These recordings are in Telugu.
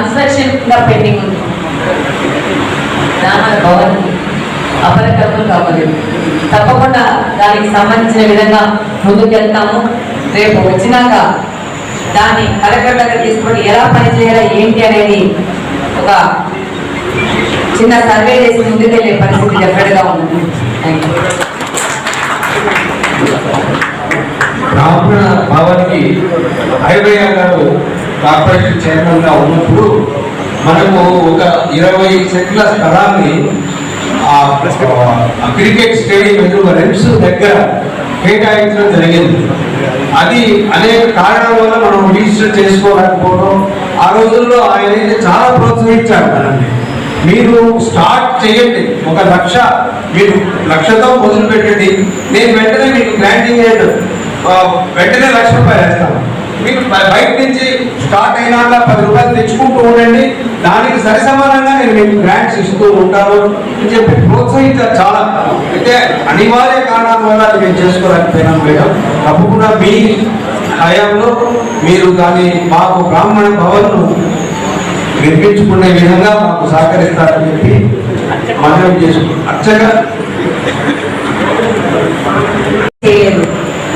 ఇంకా పెండింగ్ ఉంది. గ్రామాల భవన్ అపరికల్పన కావలేదు తప్పకుండా దానికి సంబంధించిన విధంగా ముందుకెళ్తాము. రేపు వచ్చినాక దాన్ని కలెక్టర్ దగ్గర తీసుకొని ఎలా పనిచేయాలా ఏంటి అనేది ఒక చిన్న సర్వే చేసి ముందుకెళ్ళే పరిస్థితి డెఫినెట్గా ఉంది. థ్యాంక్ యూ బ్రాహ్మణ గారు కార్పొరేషన్ చైర్మన్గా ఉన్నప్పుడు మనము ఒక ఇరవై సెట్ల స్థలాన్ని క్రికెట్ స్టేడియం ఎదురుగా రెమ్స్ దగ్గర కేటాయించడం జరిగింది. అది అనేక కారణాల వల్ల మనం రిజిస్టర్ చేసుకోలేకపోవడం. ఆ రోజుల్లో ఆయన చాలా ప్రోత్సహించారు మనల్ని. మీరు స్టార్ట్ చేయండి. ఒక లక్ష మీరు లక్షతో మొదలు పెట్టండి నేను వెంటనే మీకు గ్రాంటింగ్ రేట్ వెంటనే లక్ష రూపాయలు వేస్తాను. మీరు బయట నుంచి స్టార్ట్ అయినాక పది రూపాయలు తెచ్చుకుంటూ ఉండండి. దానికి సరి సమానంగా నేను మీకు గ్రాంట్స్ ఇస్తూ ఉంటాను అని చెప్పి ప్రోత్సహించారు చాలా. అయితే అనివార్య కారణాల వల్ల అది మేము చేసుకోలేకపోయినాం మేడం. తప్పకుండా మీ హయాంలో మీరు దాన్ని మాకు బ్రాహ్మణ భవన్ను నిర్మించుకునే విధంగా మాకు సహకరిస్తారని చెప్పి మనం చేసుకుంటాం అచ్చగా చేయలేదు.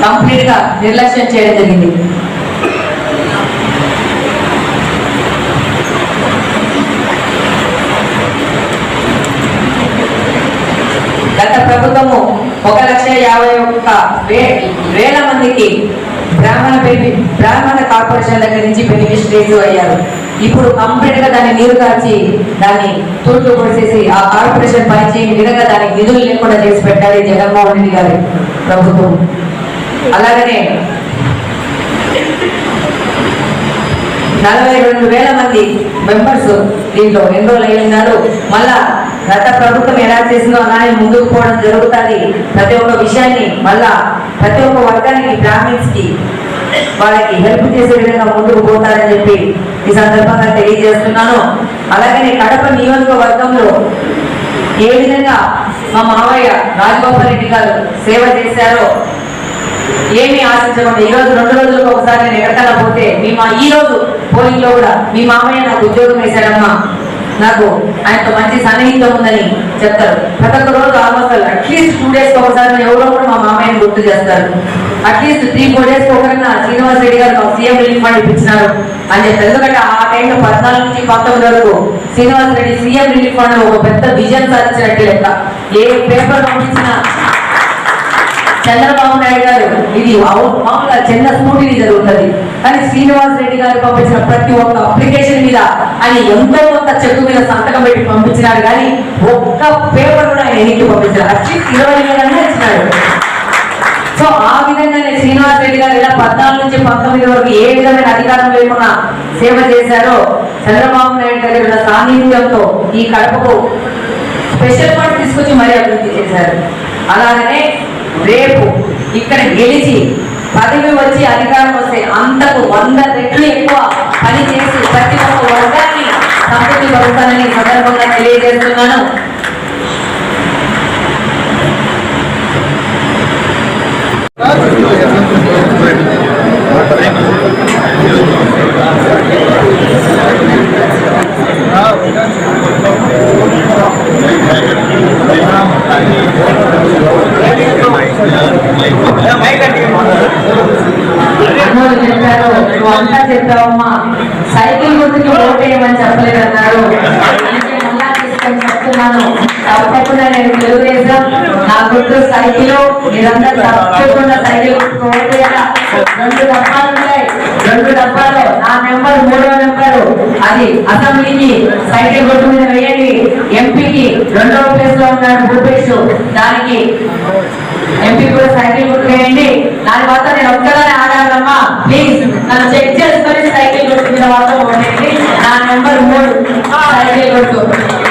కంప్లీట్గా నిర్లక్ష్యం చేయడం జరిగింది గత ప్రభుత్వము ఒక యొక్క వేల మందికి బ్రాహ్మణ బ్రాహ్మణ కార్పొరేషన్ దగ్గర నుంచి బెనిఫిషరీస్ అయ్యారు. ఇప్పుడు కంప్లీట్గా దాన్ని నీరు కాచి దాన్ని తూట్లు పొడిసేసి ఆ కార్పొరేషన్ పనిచేయని విధంగా దానికి నిధులు లేకుండా చేసి పెట్టాలి జగన్మోహన్ రెడ్డి గారి ప్రభుత్వం. అలాగనే నలభై రెండు వేల మంది మెంబర్స్ దీంట్లో ఎన్రోల్ అయ్యి ఉన్నారు మళ్ళా గత ప్రభుత్వం ఎలా చేసిందో అలానే ముందుకు పోవడం జరుగుతుంది. ప్రతి ఒక్క విషయాన్ని మళ్ళా ప్రతి ఒక్క వర్గానికి బ్రాహ్మిన్స్కి వాళ్ళకి హెల్ప్ చేసే విధంగా ముందుకు పోతారని చెప్పి ఈ సందర్భంగా తెలియజేస్తున్నాను. అలాగనే కడప నియోజకవర్గంలో ఏ విధంగా మా మావయ్య రాజగోపాల్ రెడ్డి గారు సేవ చేశారో ఏమి ఆశించకుండా ఈ రోజు రెండు రోజులకు ఒకసారి నేను ఎక్కడికన్నా పోతే మీ మా ఈ రోజు పోలింగ్లో కూడా మీ మామయ్య నాకు ఉద్యోగం వేశాడమ్మా. నాకు ఆయనతో మంచి సన్నిహితం ఉందని చెప్తారు. ప్రతి ఒక్క రోజు ఆల్మోస్ట్ అట్లీస్ట్ టూ డేస్ ఒకసారి ఎవరో కూడా మా మామయ్యని గుర్తు చేస్తారు. At least three four days ఒకరైనా Srinivas Reddy గారు మాకు సీఎం రిలీఫ్ ఫండ్ ఇప్పించినారు అని చెప్పి ఎందుకంటే ఆ టైంలో పద్నాలుగు నుంచి పంతొమ్మిది వరకు Srinivas Reddy CM relief fund ఒక పెద్ద విజన్ సాధించినట్టు లెక్క. ఏ పేపర్ పంపించినా చంద్రబాబు నాయుడు గారు ఇది మామూలుగా చిన్న స్కూటీని జరుగుతుంది. కానీ శ్రీనివాస్ రెడ్డి గారు పంపించిన ప్రతి ఒక్క అప్లికేషన్ మీద ఆయన ఎంతో కొంత చెక్కు మీద సంతకం పెట్టి పంపించినాడు. కానీ ఒక్క పేపర్ కూడా ఆయన ఎన్నికలు పంపించారు అట్లీస్ట్ ఇరవై వేలన్నా ఇచ్చినాడు. సో ఆ విధంగానే శ్రీనివాస్ రెడ్డి గారు ఇలా పద్నాలుగు నుంచి పంతొమ్మిది వరకు ఏ విధమైన అధికారం లేకుండా సేవ చేశారో చంద్రబాబు నాయుడు గారి ఉన్న సాన్నిధ్యంతో ఈ కడపకు స్పెషల్ ఫండ్ తీసుకొచ్చి మరీ అభివృద్ధి చేశారు. అలాగనే రేపు ఇక్కడ గెలిచి పదవి వచ్చి అధికారం వస్తే అంతకు వంద రెట్లు ఎక్కువ పని చేసి ప్రతి ఒక్క వర్గాన్ని సంతృప్తి పరుస్తానని సందర్భంగా తెలియజేస్తున్నాను అన్నోళ్ళు చెప్పారు నువ్వు అంతా చెప్పావమ్మా. సైకిల్ గుర్తుకి ఓటేయమని చెప్పలేదన్నారు అందుకే మళ్ళా చెప్తున్నాను. తప్పకుండా నేను తెలుగుదేశం. నా గుర్తు సైకిల్. మీరందరూ తప్పకుండా సైకిల్ రెండు డబ్బాలు ఉన్నాయి. రెండు డబ్బాలు. నా నెంబర్ మూడో నెంబరు. అది అసెంబ్లీకి సైకిల్ గుర్తు మీద వేయండి. ఎంపీకి రెండవ ప్లేస్లో ఉన్నాడు భూపేష్. దానికి ఎంపీ కూడా సైకిల్ గుర్తు వేయండి దాని వల్ల నేను ఒక్కగానే ఆడాలమ్మా. ప్లీజ్ నన్ను చెక్ చేసుకొని సైకిల్ గుర్తు తర్వాత మాత్రం ఓటేయండి నా నెంబర్ మూడు. సైకిల్ గుర్తు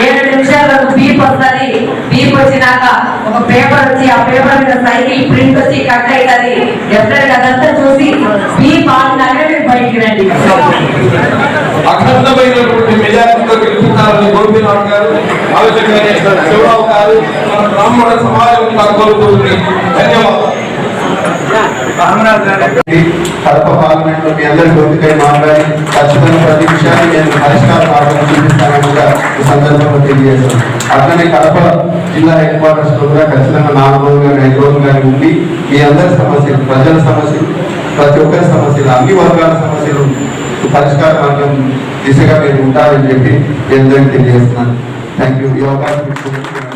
ఏడు నిమిషాలకు బీప్ వస్తుంది. బీప్ వచ్చినాక ఒక పేపర్ వచ్చి ఆ పేపర్ మీద సైకిల్ ప్రింట్ వచ్చి కట్ అవుతుంది డెఫినెట్ అదంతా చూసి బీప్ ఆడినాకే మీరు బయటికి రండి. అఖండమైనటువంటి మెజారిటీతో గెలుపుతారని గోపినాథ్ గారు ఆలోచన శివరావు గారు బ్రాహ్మణ సమాజం కోరుతుంది ధన్యవాదాలు. కడప పార్లమెంట్లో మీ అందరి గొంతుకై మాట్లాడి ఖచ్చితంగా ప్రతి విషయాన్ని నేను పరిష్కార మార్గం చూపిస్తానని కూడా ఈ సందర్భంగా తెలియజేస్తాను. అట్లనే కడప జిల్లా హెడ్ క్వార్టర్స్లో కూడా ఖచ్చితంగా నాలుగు రోజులు కానీ ఐదు రోజులు కానీ ఉండి మీ అందరి సమస్యలు ప్రజల సమస్యలు ప్రతి ఒక్కరి సమస్యలు అన్ని వర్గాల సమస్యలు పరిష్కార మార్గం దిశగా మీరు ఉంటారని చెప్పి మీ అందరికీ తెలియజేస్తున్నాను. థ్యాంక్ యూ ఈ అవకాశం